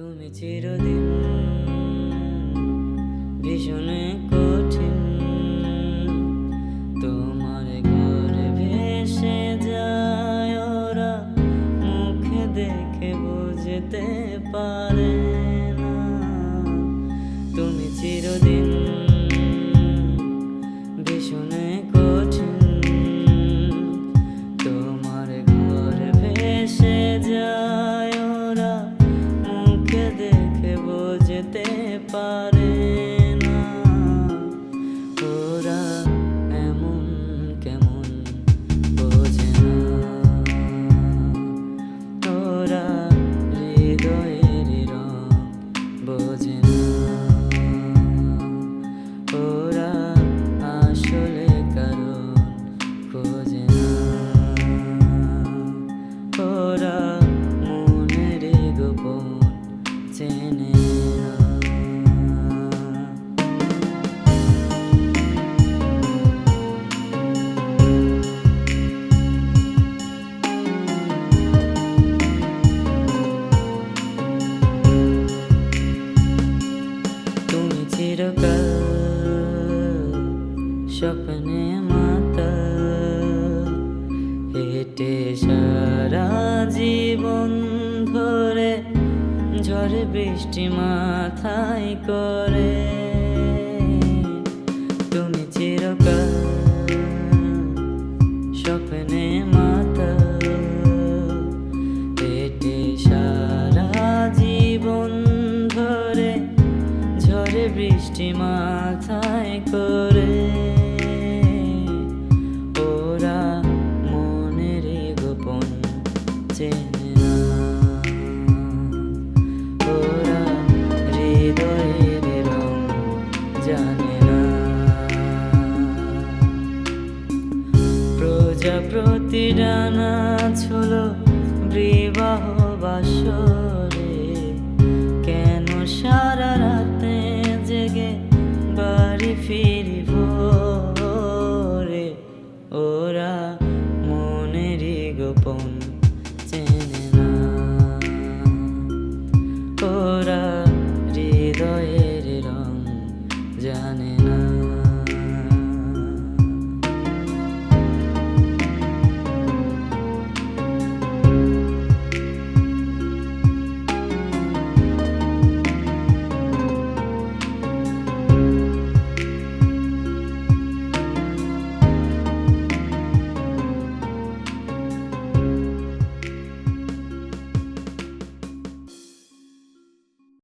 তুমি চিরদিন ভীষণ কঠিন। তোমার ঘরে ভেসে যায় ওরা মুখে দেখে বুঝতে পারে। স্বপ্নে মাতা, হেঁটে সারা জীবন ধরে ঝড় বৃষ্টি মাথায় করে। তুমি চিরকাল স্বপ্নে মাতা, হেঁটে সারা জীবন ধরে ঝড়ে বৃষ্টি মাথায় প্রজাপতি ডানা